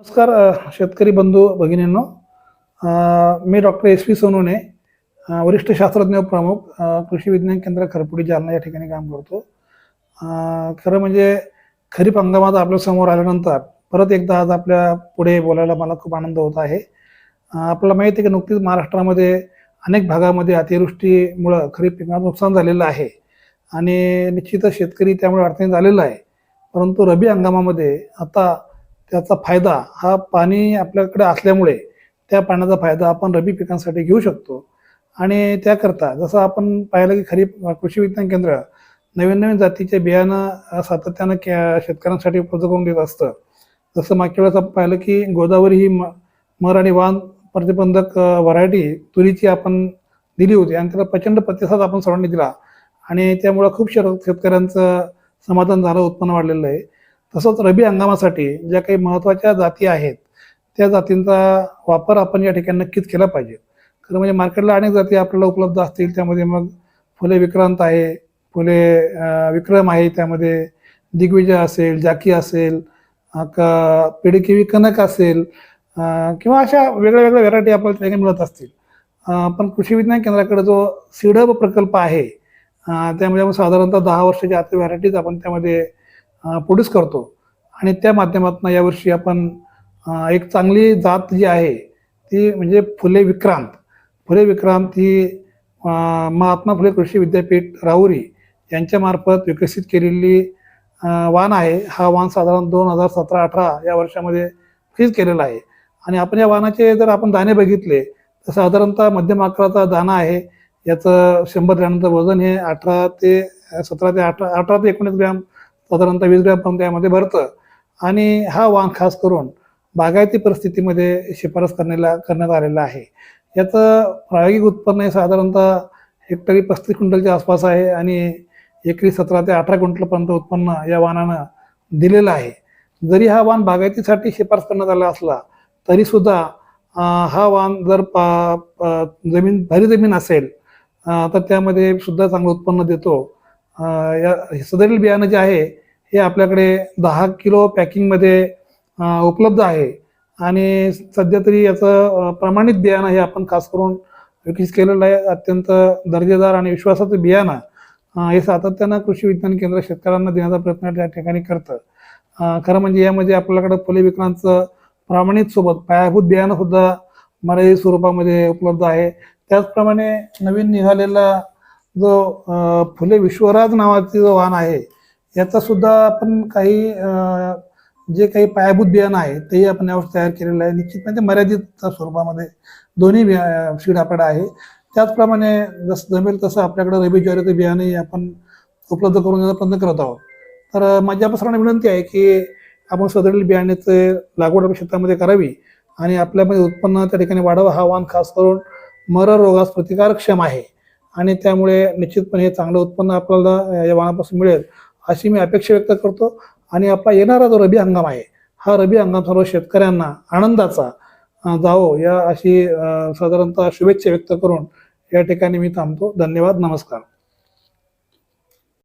नमस्कार शेतकरी बंधू भगिनींनो. मी डॉक्टर एस पी सोनूने वरिष्ठ शास्त्रज्ञ प्रमुख कृषी विज्ञान केंद्र खरपुडी जालना या ठिकाणी काम करतो. खरं म्हणजे खरीप हंगामात आपल्यासमोर आल्यानंतर परत एकदा आज आपल्या पुढे बोलायला मला खूप आनंद होत आहे. आपल्याला माहिती आहे की नुकतीच महाराष्ट्रामध्ये अनेक भागामध्ये अतिवृष्टीमुळं खरीप पिकाचं नुकसान झालेलं आहे. आणि निश्चितच शेतकरी त्यामुळे अडचणीत झालेला आहे. परंतु रबी हंगामामध्ये आता त्याचा फायदा हा पाणी आपल्याकडे असल्यामुळे त्या पाण्याचा फायदा आपण रबी पिकांसाठी घेऊ शकतो. आणि त्याकरता जसं आपण पाहिलं की खरीप कृषी विज्ञान केंद्र नवीन नवीन जातीचे बियाणं सातत्यानं शेतकऱ्यांसाठी उपलब्ध करून देत असतं. जसं मागच्या वेळेस आपण पाहिलं की गोदावरी ही म मर आणि वान प्रतिबंधक व्हरायटी तुरीची आपण दिली होती आणि त्याला प्रचंड प्रतिसाद आपण सर्वांनी दिला. आणि त्यामुळं खूप शेतकऱ्यांचं समाधान झालं उत्पन्न वाढलेलं आहे. तसंच रबी हंगामासाठी ज्या काही महत्त्वाच्या जाती आहेत त्या जातींचा वापर आपण या ठिकाणी नक्कीच केला पाहिजे. खरं म्हणजे मार्केटला अनेक जाती आपल्याला उपलब्ध असतील त्यामध्ये मग फुले विक्रांत आहे फुले विक्रम आहे त्यामध्ये दिग्विजय असेल जाकी असेल का पिढीकिवी कनक असेल किंवा अशा वेगळ्या वेगळ्या व्हेरायटी आपल्याला त्या ठिकाणी मिळत असतील. पण कृषी विज्ञान केंद्राकडे जो सिडब प्रकल्प आहे त्यामध्ये आपण साधारणतः दहा वर्षाच्या आत व्हरायटीज आपण त्यामध्ये प्रोड्यूस करतो. आणि त्या माध्यमातून यावर्षी आपण एक चांगली जात जी आहे ती म्हणजे फुले विक्रांत. फुले विक्रांत ही महात्मा फुले कृषी विद्यापीठ राहुरी यांच्यामार्फत विकसित केलेली वाण आहे. हा वाण साधारण दोन हजार सतरा अठरा या वर्षामध्ये फ्रीज केलेला आहे. आणि आपण या वाणाचे जर आपण दाणे बघितले तर साधारणतः मध्यम आकाराचा दाणा आहे. याचं शंभर ग्रॅमचं वजन हे अठरा ते सतरा ते अठरा अठरा ते एकोणीस ग्रॅम साधारणतः वीस ग्रॅमपर्यंत यामध्ये भरतं. आणि हा वाण खास करून बागायती परिस्थितीमध्ये शिफारस करण्याला करण्यात आलेला आहे. याचं प्रायोगिक उत्पन्न हे साधारणतः हेक्टरी पस्तीस क्विंटलच्या आसपास आहे आणि एकरी सतरा ते अठरा क्विंटलपर्यंत उत्पन्न या वाणानं दिलेलं आहे. जरी हा वाण बागायतीसाठी शिफारस करण्यात आला असला तरीसुद्धा हा वाण जर पा पा जमीन भारी जमीन असेल तर त्यामध्ये सुद्धा चांगलं उत्पन्न देतो. या हे सदरील बियाणं जे आहे हे आपल्याकडे दहा किलो पॅकिंगमध्ये उपलब्ध आहे. आणि सध्या तरी याचं प्रमाणित बियाणं हे आपण खास करून विकसित केलेलं आहे. अत्यंत दर्जेदार आणि विश्वासाचं बियाणं हे सातत्यानं कृषी विज्ञान केंद्र शेतकऱ्यांना देण्याचा प्रयत्न त्या ठिकाणी करतं. खरं म्हणजे यामध्ये आपल्याकडं फुले विक्रांतचं प्रमाणित सोबत पायाभूत बियाणं सुद्धा मर्यादित स्वरूपामध्ये उपलब्ध आहे. त्याचप्रमाणे नवीन निघालेला जो फुले विश्वराज नावाचे जो वाहन आहे याचा सुद्धा आपण काही जे काही पायाभूत बियाणं आहे तेही आपण यावर तयार केलेलं आहे. निश्चितपणे म्हणजे ते मर्यादित स्वरूपामध्ये दोन्ही बिया सीड आपल्याकडे आहे. त्याचप्रमाणे जसं जमेल तसं आपल्याकडे रबी ज्वारीचं बियाणंही आपण उपलब्ध करून देण्याचा प्रयत्न करत आहोत. तर माझ्या माझी आपण सर्वांना विनंती आहे की आपण सदरील बियाण्याचे लागवड आपल्या शेतामध्ये करावी आणि आपल्यामध्ये उत्पन्न त्या ठिकाणी वाढावं हा वाहन खास करून मर रोगास प्रतिकारक्षम आहे. आणि त्यामुळे निश्चितपणे हे चांगलं उत्पन्न आपल्याला या वाहनापासून मिळेल. अशी मी अपेक्षा व्यक्त करतो. आणि आपला येणारा जो रबी हंगाम आहे हा रबी हंगाम सर्व शेतकऱ्यांना आनंदाचा जावो या अशी साधारणतः शुभेच्छा व्यक्त करून या ठिकाणी मी थांबतो. धन्यवाद. नमस्कार.